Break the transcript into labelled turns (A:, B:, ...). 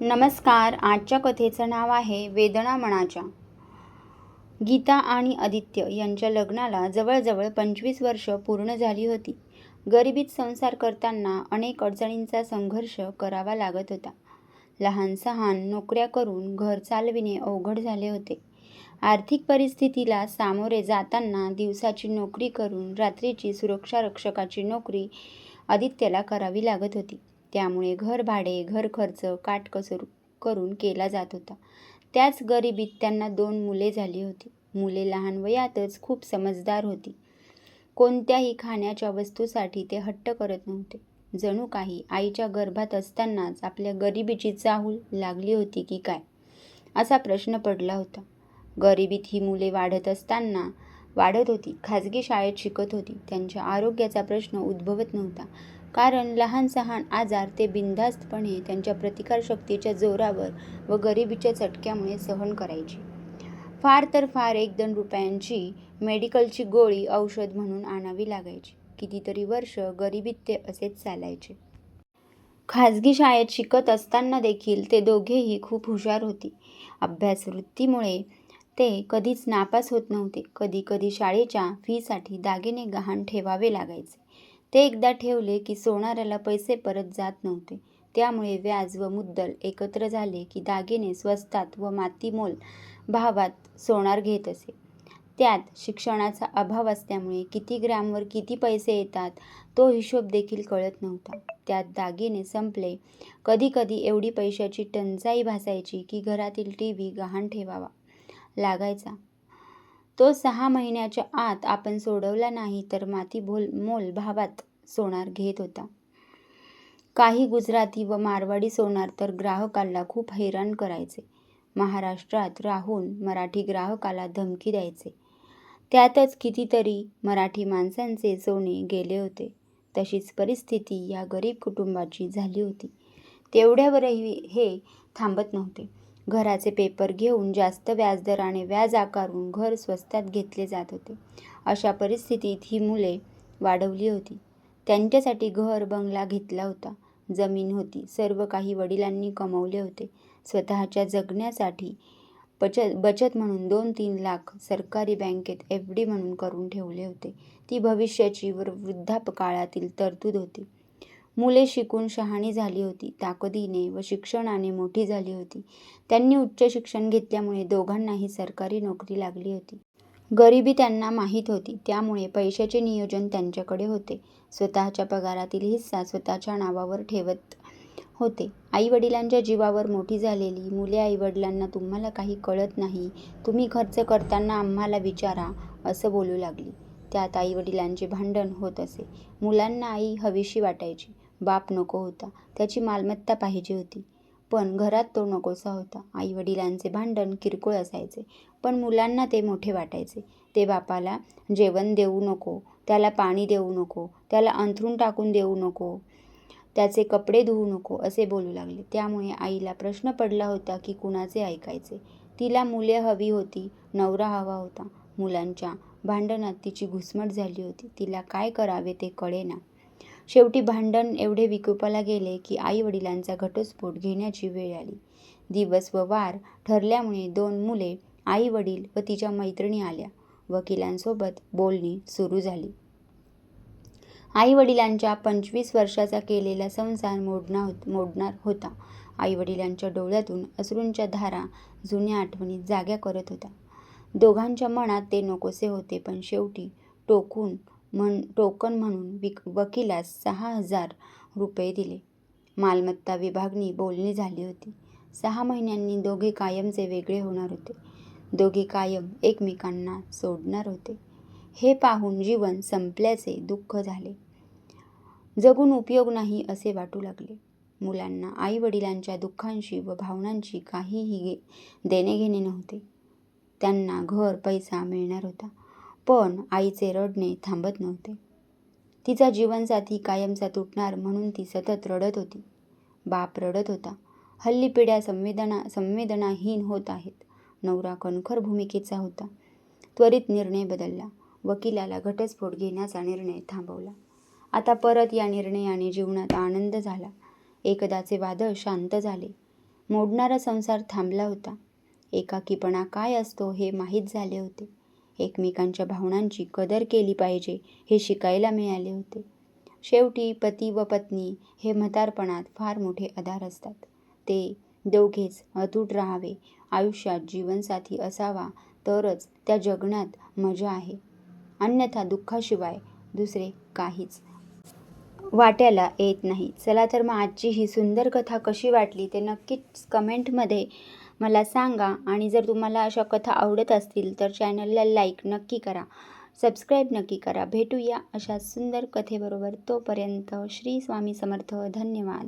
A: नमस्कार आजच्या कथेचं नाव आहे वेदना मनाच्या. गीता आणि आदित्य यांच्या लग्नाला जवळजवळ पंचवीस वर्ष पूर्ण झाली होती. गरिबीत संसार करताना अनेक अडचणींचा संघर्ष करावा लागत होता. लहान सहान नोकऱ्या करून घर चालविणे अवघड झाले होते. आर्थिक परिस्थितीला सामोरे जाताना दिवसाची नोकरी करून रात्रीची सुरक्षा रक्षकाची नोकरी आदित्यला करावी लागत होती. त्यामुळे घर भाडे घर खर्च काटकसर करून केला जात होता. त्याच गरिबीत त्यांना दोन मुले झाली होती. मुले लहान वयातच खूप समजदार होती. कोणत्याही खाण्याच्या वस्तूसाठी ते हट्ट करत नव्हते. जणू काही आईच्या गर्भात असतानाच आपल्या गरिबीची चाहूल लागली होती की काय? असा प्रश्न पडला होता. गरिबीत ही मुले वाढत असताना वाढत होती. खाजगी शाळेत शिकत होती. त्यांच्या आरोग्याचा प्रश्न उद्भवत नव्हता. कारण लहान सहान आजार ते बिनधास्तपणे त्यांच्या प्रतिकारशक्तीच्या जोरावर व गरिबीच्या चटक्यामुळे सहन करायचे. फार तर फार एक दोन रुपयांची मेडिकलची गोळी औषध म्हणून आणावी लागायची. कितीतरी वर्ष गरिबीत ते असेच चालायचे. खाजगी शाळेत शिकत असताना देखील ते दोघेही खूप हुशार होती. अभ्यासवृत्तीमुळे ते कधीच नापास होत नव्हते. कधी कधी शाळेच्या फीसाठी दागिने गहाण ठेवावे लागायचे. ते एकदा ठेवले की सोनाराला पैसे परत जात नव्हते. त्यामुळे व्याज व मुद्दल एकत्र झाले की दागिने स्वस्तात व मातीमोल भावात सोनार घेत असे. त्यात शिक्षणाचा अभाव असल्यामुळे किती ग्रॅमवर किती पैसे येतात तो हिशोब देखील कळत नव्हता. त्यात दागिने संपले. कधी कधी एवढी पैशाची टंचाई भासायची की घरातील टी व्ही गहाण ठेवावा. लागायचा. तो सहा महिन्याच्या आत आपण सोडवला नाही तर माती भोल मोल भावात सोनार घेत होता. काही गुजराती व मारवाडी सोनार तर ग्राहकाला खूप हैराण करायचे. महाराष्ट्रात राहून मराठी ग्राहकाला धमकी द्यायचे. त्यातच कितीतरी मराठी माणसांचे सोने गेले होते. तशीच परिस्थिती या गरीब कुटुंबाची झाली होती. तेवढ्यावरही हे थांबत नव्हते. घराचे पेपर घेऊन जास्त व्याजदराने व्याज आकारून घर स्वस्तात घेतले जात होते. अशा परिस्थितीत ही मुले वाढवली होती. त्यांच्यासाठी घर बंगला घेतला होता. जमीन होती. सर्व काही वडिलांनी कमवले होते. स्वतःच्या जगण्यासाठी बचत बचत म्हणून दोन तीन लाख सरकारी बँकेत एफ डी म्हणून करून ठेवले होते. ती भविष्याची व वृद्धापकाळातील तरतूद होती. मुले शिकून शहाणी झाली होती ताकदीने व शिक्षणाने मोठी झाली होती. त्यांनी उच्च शिक्षण घेतल्यामुळे दोघांनाही सरकारी नोकरी लागली होती. गरिबी त्यांना माहीत होती त्यामुळे पैशाचे नियोजन त्यांच्याकडे होते. स्वतःच्या पगारातील हिस्सा स्वतःच्या नावावर ठेवत होते. आईवडिलांच्या जीवावर मोठी झालेली मुले आईवडिलांना तुम्हाला काही कळत नाही तुम्ही खर्च करताना आम्हाला विचारा असं बोलू लागली. त्यात आईवडिलांचे भांडण होत असे. मुलांना आई हवीशी वाटायची. बाप नको होता. त्याची मालमत्ता पाहिजे होती. पण घरात तो नकोसा होता. आईवडिलांचे भांडण किरकोळ असायचे. पण मुलांना ते मोठे वाटायचे. ते बापाला जेवण देऊ नको त्याला पाणी देऊ नको त्याला अंथरून टाकून देऊ नको त्याचे कपडे धुवू नको असे बोलू लागले. त्यामुळे आईला प्रश्न पडला होता की कुणाचे ऐकायचे? तिला मुले हवी होती नवरा हवा होता. मुलांच्या भांडणात तिची घुसमट झाली होती. तिला काय करावे ते कळेना. शेवटी भांडण एवढे विकोपाला गेले की आई वडिलांचा घटस्फोट घेण्याची वेळ आली. दिवस व वार ठरल्यामुळे दोन मुले आई वडील व तिच्या मैत्रिणी आल्या. वकिलांसोबत बोलणी सुरू झाली. आई वडिलांच्या पंचवीस वर्षाचा केलेला संसार मोडणार होत मोडणार होता. आई वडिलांच्या डोळ्यातून अश्रूंच्या धारा जुन्या आठवणी जाग्या करत होत्या. दोघांच्या मनात ते नकोसे होते पण शेवटी टोकून म्हण टोकन म्हणून विक वकिलास सहा हजार रुपये दिले. मालमत्ता विभागणी बोलणी झाली होती. सहा महिन्यांनी दोघे कायमचे वेगळे होणार होते. दोघे कायम एकमेकांना सोडणार होते. हे पाहून जीवन संपल्याचे दुःख झाले. जगून उपयोग नाही असे वाटू लागले. मुलांना आई वडिलांच्या दुःखांशी व भावनांची काहीही देणेघेणे नव्हते. त्यांना घर पैसा मिळणार होता. पण आईचे रडणे थांबत नव्हते. तिचा जीवनसाथी कायमचा तुटणार म्हणून ती सतत रडत होती. बाप रडत होता. हल्ली पिढ्या संवेदना संवेदनाहीन होत आहेत. नवरा कणखर भूमिकेचा होता. त्वरित निर्णय बदलला. वकिलाला घटस्फोट घेण्याचा निर्णय थांबवला. आता परत या निर्णयाने जीवनात आनंद झाला. एकदाचे वादळ शांत झाले. मोडणारा संसार थांबला होता. एकाकीपणा काय असतो हे माहीत झाले होते. एकमेकांच्या भावनांची कदर केली पाहिजे हे शिकायला मिळाले होते. शेवटी पती व पत्नी हे म्हातारपणात फार मोठे आधार असतात. ते दोघेच अतूट राहावे आयुष्यात जीवनसाथी असावा तरच त्या जगण्यात मजा आहे. अन्यथा दुःखाशिवाय दुसरे काहीच वाट्याला येत नाही. चला तर मग आजची ही सुंदर कथा कशी वाटली ते नक्कीच कमेंटमध्ये मला सांगा आणि जर तुम्हाला अशा कथा आवडत असतील तर चॅनलला लाईक नक्की करा. सबस्क्राईब नक्की करा. भेटूया अशा सुंदर कथेबरोबर तोपर्यंत श्री स्वामी समर्थ. धन्यवाद.